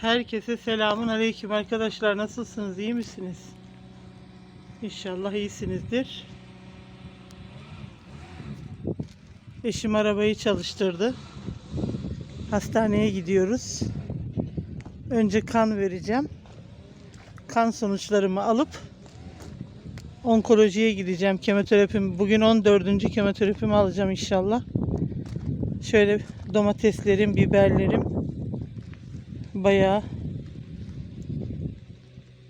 Herkese selamun aleyküm arkadaşlar. Nasılsınız? iyi misiniz? İnşallah iyisinizdir. Eşim arabayı çalıştırdı. Hastaneye gidiyoruz. Önce kan vereceğim. Kan sonuçlarımı alıp onkolojiye gideceğim. Kemoterapim bugün 14. kemoterapimi alacağım inşallah. Şöyle domateslerim, biberlerim bayağı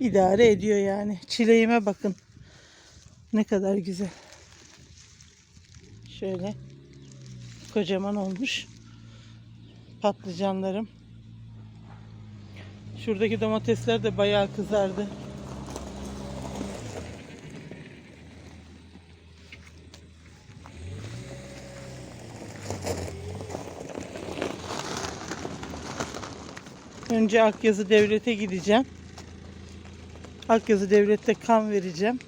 idare ediyor yani. Çileğime bakın. Ne kadar güzel. Şöyle kocaman olmuş. Patlıcanlarım. Şuradaki domatesler de bayağı kızardı. Önce Akyazı Devlet'e gideceğim. Akyazı Devlet'te kan vereceğim.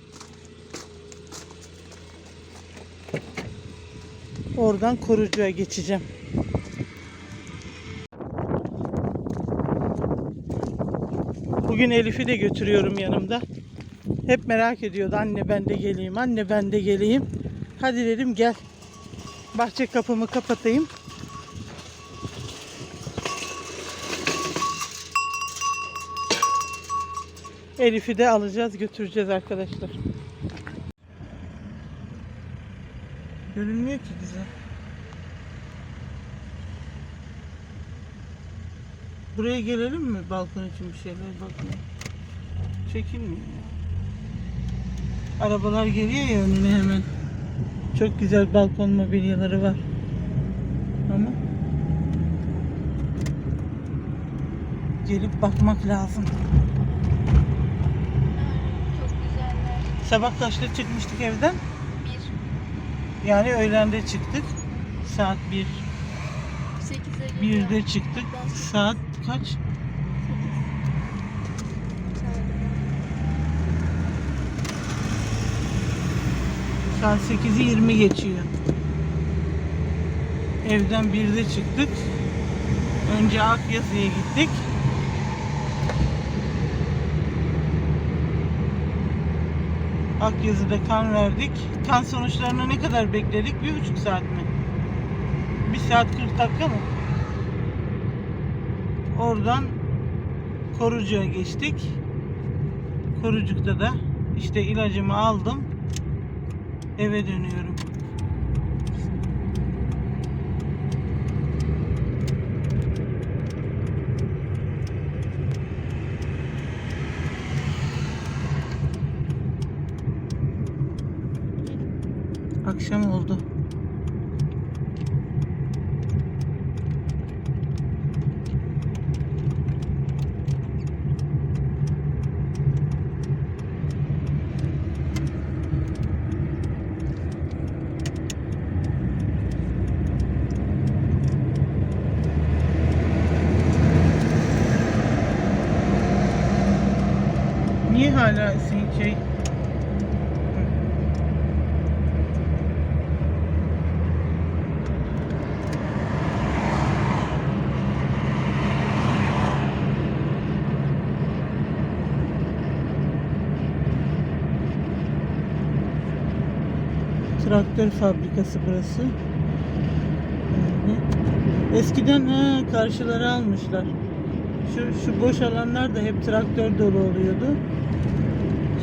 Oradan Korucu'ya geçeceğim. Bugün Elif'i de götürüyorum yanımda. Hep merak ediyordu anne ben de geleyim, anne ben de geleyim. Hadi dedim gel. Bahçe kapımı kapatayım. Elif'i de alacağız, götüreceğiz arkadaşlar. Görünmüyor ki güzel. Buraya gelelim mi balkon için bir şeyler bakmaya? Çekilmiyor. Arabalar geliyor ya önüne hemen. Çok güzel balkon mobilyaları var. Ama gelip bakmak lazım. Çok güzeller. Sabah kaçta çıkmıştık evden? Bir, Yani öğlende çıktık. Saat 1. sekize geliyor. 1'de çıktık. Saat kaç? Saat 8'i 20 geçiyor. Evden 1'de çıktık. Önce Akyazı'ya gittik. Akyazı'da kan verdik. Kan sonuçlarını ne kadar bekledik? Bir buçuk saat mi? Bir saat 40 dakika mı? Oradan Korucu'ya geçtik. Korucuk'ta da işte ilacımı aldım. Eve dönüyorum. Akşam oldu. Niye hala şey Traktör fabrikası burası. Eskiden ha, karşıları almışlar. Şu, şu boş alanlar da hep traktör dolu oluyordu.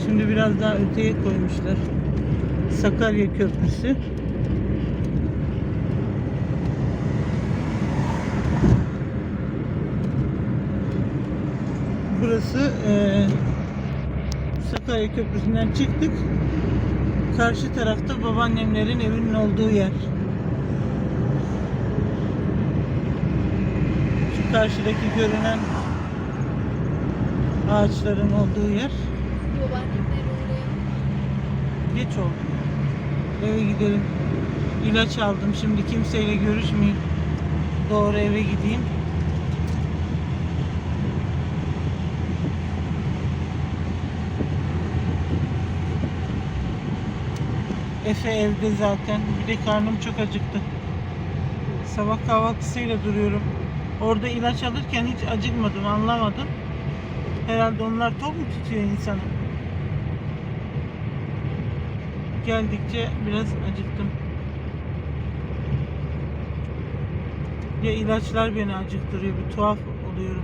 Şimdi biraz daha öteye koymuşlar. Sakarya Köprüsü. Burası eee Sakarya Köprüsü'nden çıktık. Karşı tarafta babaannemlerin evinin olduğu yer. Şu karşıdaki görünen ağaçların olduğu yer. Geç oldu. Eve gidelim. İlaç aldım. Şimdi kimseyle görüşmeyeyim. Doğru eve gideyim. Efe evde zaten. Bir de karnım çok acıktı. Sabah kahvaltısıyla duruyorum. Orada ilaç alırken hiç acıkmadım, anlamadım. Herhalde onlar tok mu tutuyor insanı? Geldikçe biraz acıktım. Ya ilaçlar beni acıktırıyor, bir tuhaf oluyorum.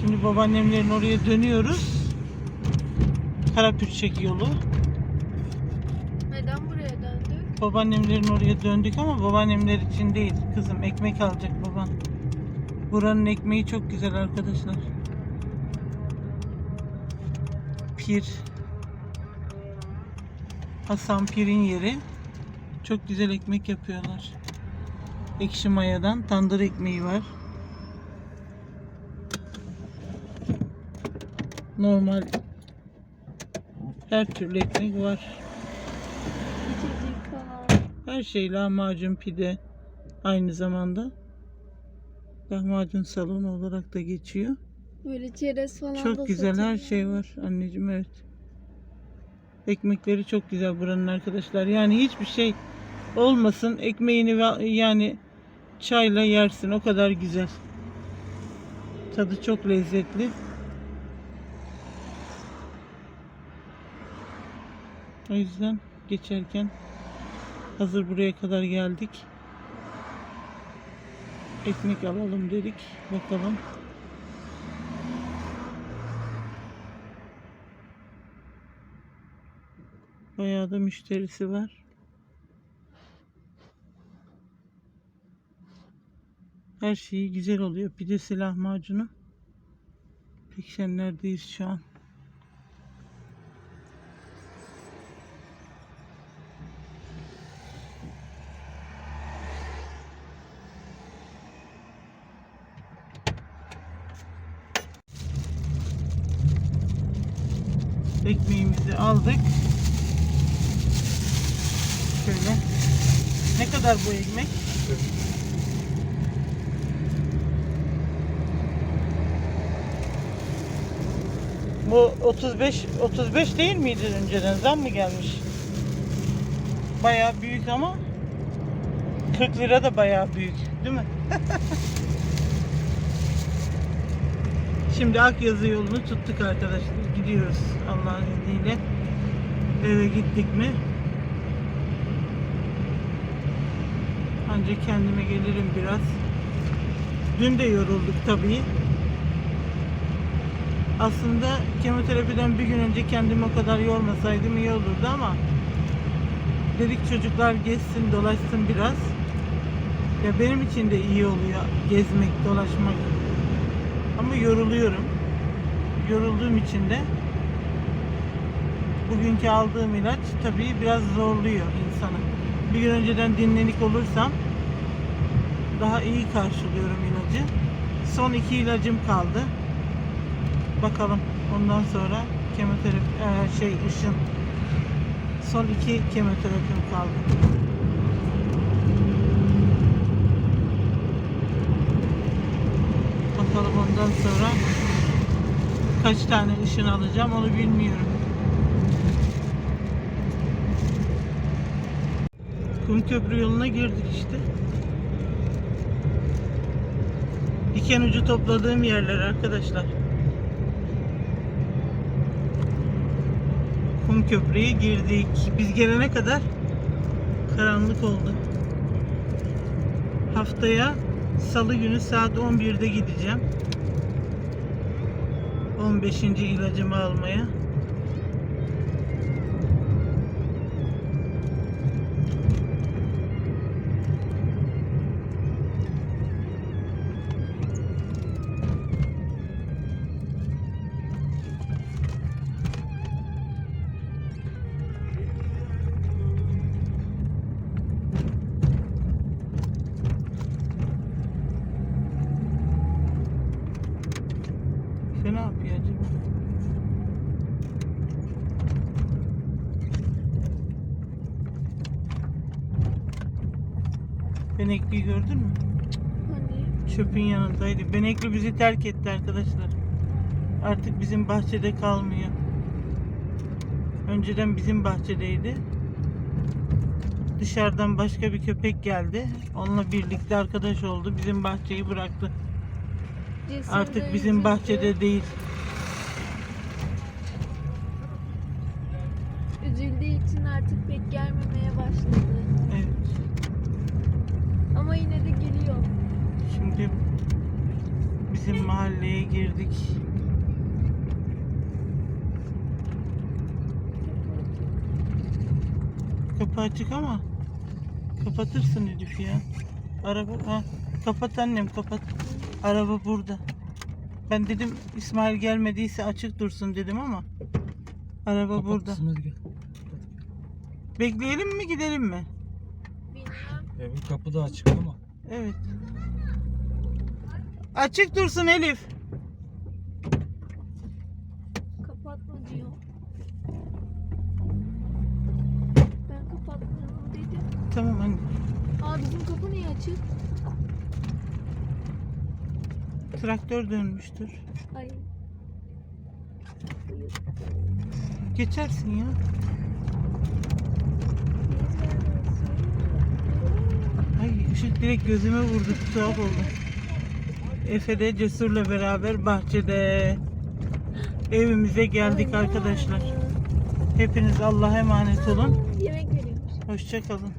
Şimdi babaannemlerin oraya dönüyoruz. Karapürçek yolu. Babaannemlerin oraya döndük ama babaannemler için değil. Kızım ekmek alacak baban. Buranın ekmeği çok güzel arkadaşlar. Pir. Hasan Pir'in yeri. Çok güzel ekmek yapıyorlar. Ekşi mayadan tandır ekmeği var. Normal her türlü ekmek var. Her şey lahmacun pide aynı zamanda. Lahmacun salonu olarak da geçiyor. Böyle çerez falan da Çok güzel her satılıyor. şey var anneciğim evet. Ekmekleri çok güzel buranın arkadaşlar. Yani hiçbir şey olmasın ekmeğini yani çayla yersin o kadar güzel. Tadı çok lezzetli. O yüzden geçerken hazır buraya kadar geldik. Ekmek alalım dedik. Bakalım. Bayağı da müşterisi var. Her şeyi güzel oluyor. Pidesi lahmacunu. Pekşenlerdeyiz şu an. Ekmeğimizi aldık. Şöyle. Ne kadar bu ekmek? Bu 35 35 değil miydi önceden? Zam mı gelmiş? Bayağı büyük ama 40 lira da bayağı büyük, değil mi? Şimdi Akyazı yolunu tuttuk arkadaşlar. Gidiyoruz Allah'ın izniyle. Eve gittik mi? Ancak kendime gelirim biraz. Dün de yorulduk tabii. Aslında kemoterapiden bir gün önce kendimi o kadar yormasaydım iyi olurdu ama dedik çocuklar gezsin dolaşsın biraz. Ya benim için de iyi oluyor gezmek, dolaşmak. Ama yoruluyorum. Yorulduğum için de bugünkü aldığım ilaç tabii biraz zorluyor insanı. Bir gün önceden dinlenik olursam daha iyi karşılıyorum ilacı. Son iki ilacım kaldı. Bakalım ondan sonra kemoterapi eee, şey ışın. Son iki kemoterapim kaldı. Bakalım ondan sonra kaç tane ışın alacağım onu bilmiyorum. Kum köprü yoluna girdik işte. Diken ucu topladığım yerler arkadaşlar. Kum köprüye girdik. Biz gelene kadar karanlık oldu. Haftaya salı günü saat 11'de gideceğim. 15. ilacımı almaya. Benekli'yi gördün mü? Hani Çöpün yanındaydı. Benekli bizi terk etti arkadaşlar. Artık bizim bahçede kalmıyor. Önceden bizim bahçedeydi. Dışarıdan başka bir köpek geldi. Onunla birlikte arkadaş oldu. Bizim bahçeyi bıraktı. Cesur Artık bizim üzüldü. bahçede değil. Üzüldüğü için artık pek gelmemeye başladı. Evet. Ama yine de geliyor. Şimdi bizim mahalleye girdik. Kapı açık ama kapatırsın Elif ya. Araba ha kapat annem kapat. Araba burada. Ben dedim İsmail gelmediyse açık dursun dedim ama araba burada. Kapat gel. Bekleyelim mi gidelim mi? Öbür kapı da açık ama. Evet. Açık dursun Elif. Kapatma diyor. Ben kapatmıyorum dedim. Tamam anne. Aa bizim kapı niye açık? Traktör dönmüştür. Ay. Geçersin ya. Ay ışık direkt gözüme vurdu. Tuhaf oldu. Efe de Cesur'la beraber bahçede evimize geldik arkadaşlar. Hepiniz Allah'a emanet olun. Yemek veriyormuş. Hoşça kalın.